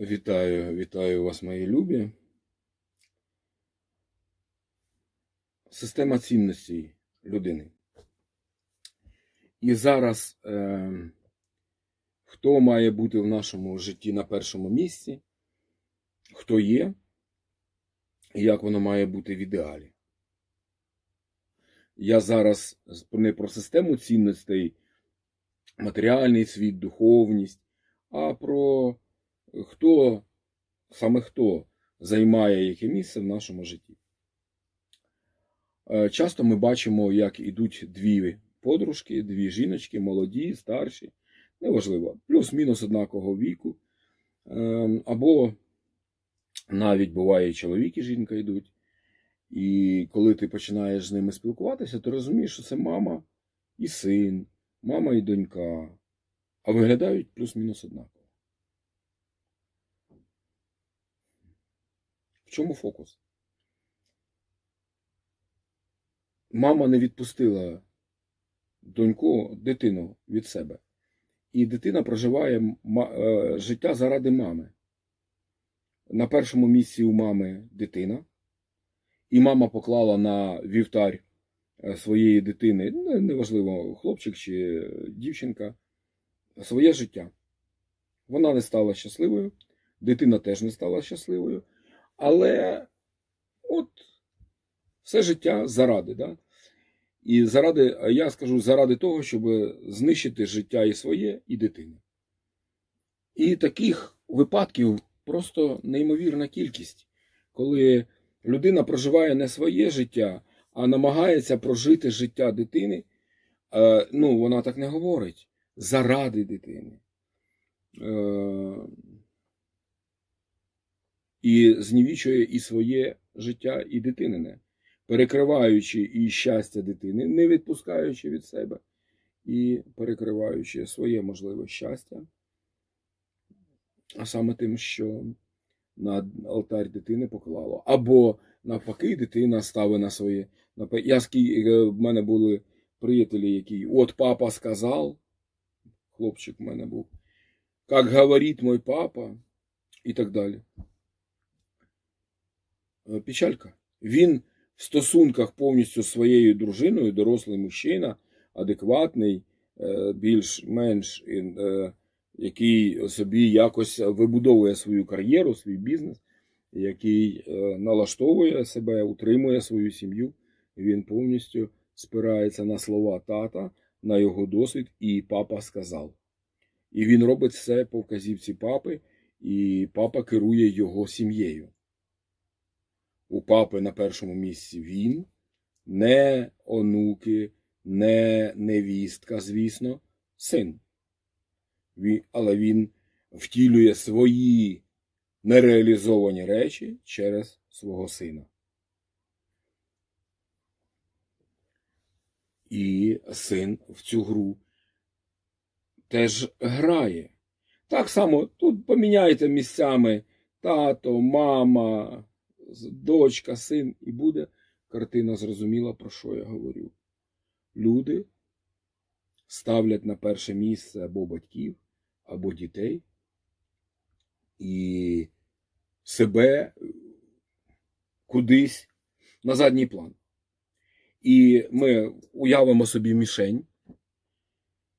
Вітаю, вітаю вас, мої любі. Система цінностей людини. І зараз е, хто має бути в нашому житті на першому місці, хто є, і як воно має бути в ідеалі. Я зараз не про систему цінностей, матеріальний світ, духовність, а про хто, саме хто займає яке місце в нашому житті. Е, Часто ми бачимо, як ідуть дві подружки, дві жіночки, молоді, старші, неважливо, плюс-мінус однакового віку. Е, Або навіть буває і чоловік і жінка йдуть. І коли ти починаєш з ними спілкуватися, ти розумієш, що це мама і син, мама і донька, а виглядають плюс-мінус однаково. В чому фокус? Мама не відпустила доньку, дитину від себе. І дитина проживає е, життя заради мами. На першому місці у мами дитина. І мама поклала на вівтар е, своєї дитини, неважливо, хлопчик чи дівчинка, своє життя. Вона не стала щасливою, дитина теж не стала щасливою. Але от все життя заради. Да? І заради, я скажу, заради того, щоб знищити життя і своє, і дитини. І таких випадків просто неймовірна кількість, коли людина проживає не своє життя, а намагається прожити життя дитини. Е, Ну, вона так не говорить. Заради дитини. І знівічує і своє життя, і дитинине, перекриваючи і щастя дитини, не відпускаючи від себе, і перекриваючи своє можливе щастя, а саме тим, що на алтарь дитини поклало. Або навпаки, дитина ставить на своє. Я е, в мене були приятелі, які от папа сказав, хлопчик в мене був, як говорить мой папа, і так далі. Е, Печалька. Він в стосунках повністю з своєю дружиною, дорослий мужчина, адекватний, е, більш-менш, е, який собі якось вибудовує свою кар'єру, свій бізнес, який налаштовує себе, утримує свою сім'ю. Він повністю спирається на слова тата, на його досвід, і папа сказав. І він робить все по вказівці папи, і папа керує його сім'єю. У папи на першому місці він, не онуки, не невістка, звісно, син. Але він втілює свої нереалізовані речі через свого сина. І син в цю гру теж грає. Так само тут поміняйте місцями тато, мама, дочка, син, і буде картина зрозуміла, про що я говорю. Люди ставлять на перше місце або батьків, або дітей, і себе кудись на задній план. І ми уявимо собі мішень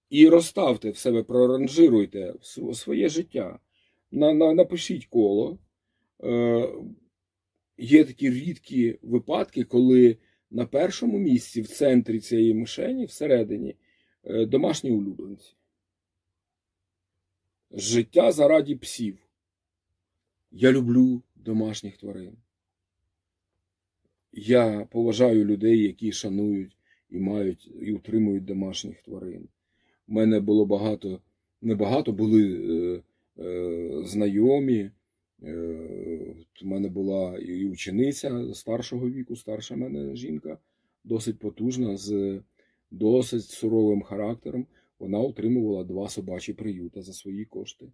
і розставте в себе, проранжируйте св- своє життя. На, на, напишіть коло. Е, є такі рідкі випадки, коли на першому місці в центрі цієї мишені, всередині, е, домашні улюбленці. Життя заради псів. Я люблю домашніх тварин. Я поважаю людей, які шанують і мають і утримують домашніх тварин. У мене було багато, небагато були е, е, знайомі. Е, у мене була і учениця старшого віку, старша мене жінка, досить потужна, з досить суровим характером. Вона утримувала два собачі приюта за свої кошти.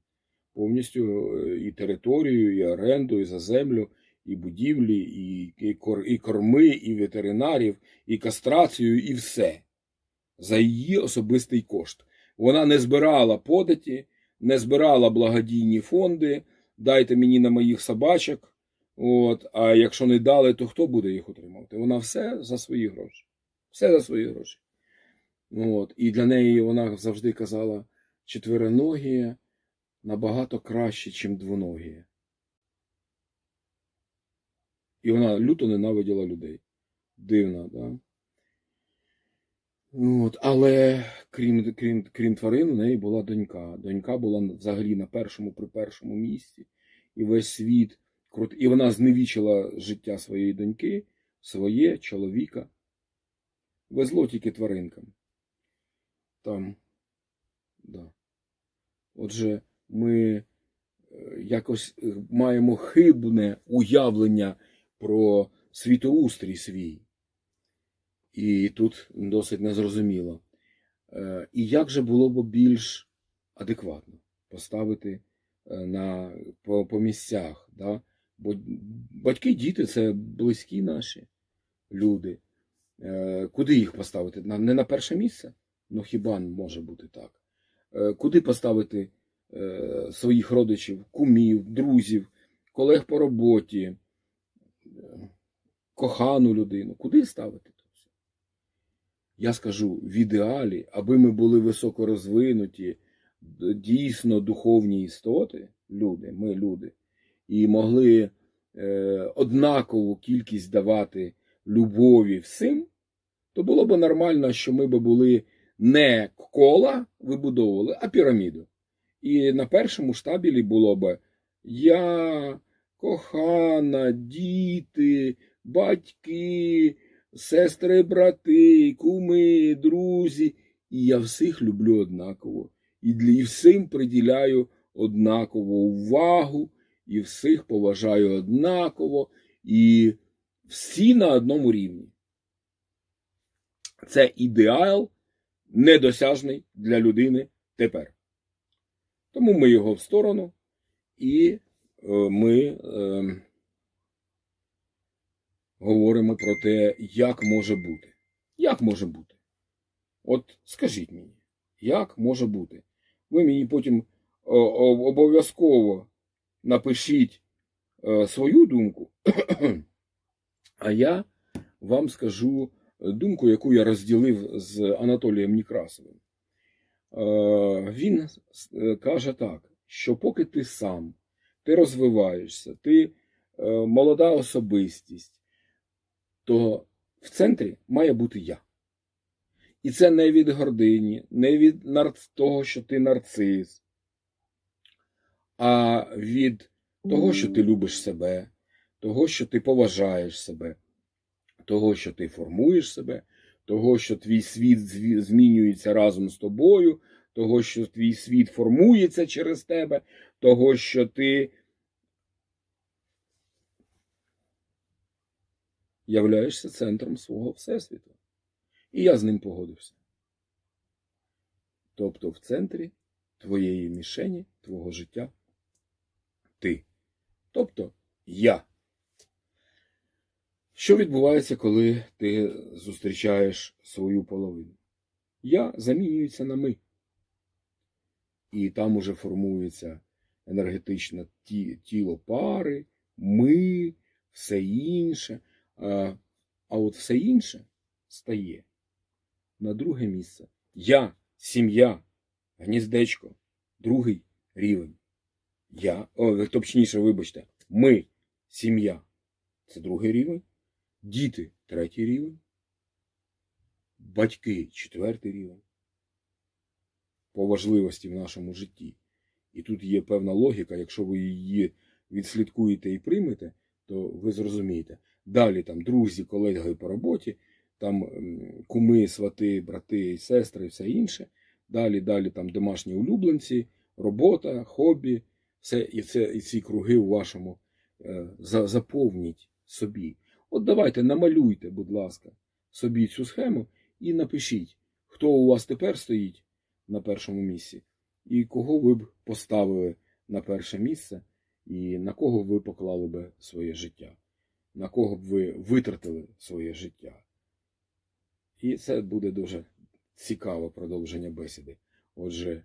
Повністю е, і територію, і оренду, і за землю, і будівлі, і, і корми, і ветеринарів, і кастрацію, і все. За її особистий кошт. Вона не збирала податі, не збирала благодійні фонди, дайте мені на моїх собачок. От, а якщо не дали, то хто буде їх утримувати? Вона все за свої гроші. Все за свої гроші. От, і для неї вона завжди казала, четвероногі набагато краще, ніж двоногі. І вона люто ненавиділа людей. Дивно, да? От, але крім, крім, крім тварин, у неї була донька. Донька була взагалі на першому при першому місці, і весь світ. І вона зневічила життя своєї доньки, своє чоловіка. Везло тільки тваринкам. Там, да. Отже, ми е, якось е, маємо хибне уявлення про світоустрій свій. І тут досить незрозуміло. Е, І як же було б більш адекватно поставити на, по, по місцях? Да? Бо батьки, діти це близькі наші люди. Е, Куди їх поставити? Не на перше місце? Ну хіба може бути так? Е, Куди поставити е, своїх родичів, кумів, друзів, колег по роботі, кохану людину? Куди ставити? це все? Я скажу, в ідеалі, аби ми були високорозвинуті, дійсно духовні істоти, люди, ми люди, і могли е, однакову кількість давати любові всім, то було б нормально, що ми б були не кола вибудовували, а піраміду. І на першому штабілі було б я, кохана, діти, батьки, сестри, брати, куми, друзі. І я всіх люблю однаково. І для і всім приділяю однакову увагу, і всіх поважаю однаково, і всі на одному рівні. Це ідеал недосяжний для людини тепер. Тому ми його в сторону, і е, ми е, говоримо про те, як може бути. Як може бути? От скажіть мені, як може бути? Ви мені потім о, обов'язково напишіть е, свою думку, а я вам скажу думку, яку я розділив з Анатолієм Некрасовим. Е, Він е, каже так, що поки ти сам, ти розвиваєшся, ти е, молода особистість, то в центрі має бути я. І це не від гордині, не від того, що ти нарцис, а від того, що ти любиш себе, того, що ти поважаєш себе, того, що ти формуєш себе, того, що твій світ змінюється разом з тобою, того, що твій світ формується через тебе, того, що ти являєшся центром свого Всесвіту. І я з ним погодився. Тобто в центрі твоєї мішені, твого життя ти. Тобто я. Що відбувається, коли ти зустрічаєш свою половину? Я замінюється на ми. І там уже формується енергетичне тіло пари, ми, все інше. А, а от все інше стає на друге місце. Я, сім'я, гніздечко, другий рівень. Я, о, точніше, вибачте, ми, сім'я. Це другий рівень. Діти третій рівень. Батьки четвертий рівень. По важливості в нашому житті. І тут є певна логіка, якщо ви її відслідкуєте і приймете, то ви зрозумієте. Далі там друзі, колеги по роботі, там куми, свати, брати сестри, і все інше. Далі, далі там домашні улюбленці, робота, хобі, все, і, це, і ці круги у вашому е, за- заповніть собі. От давайте намалюйте, будь ласка, собі цю схему і напишіть, хто у вас тепер стоїть на першому місці, і кого ви б поставили на перше місце, і на кого ви поклали би своє життя, на кого б ви витратили своє життя. І це буде дуже цікаве продовження бесіди. Отже,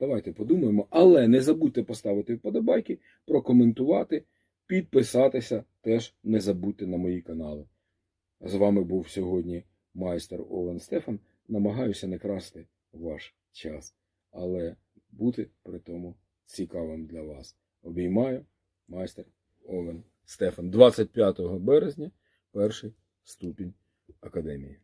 Давайте подумаємо, але не забудьте поставити вподобайки, прокоментувати, підписатися теж не забудьте на мої канали. З вами був сьогодні майстер Овен Стефан. Намагаюся не красти ваш час, але бути при тому цікавим для вас. Обіймаю майстер Овен Стефан. 25 березня, перший ступінь академії.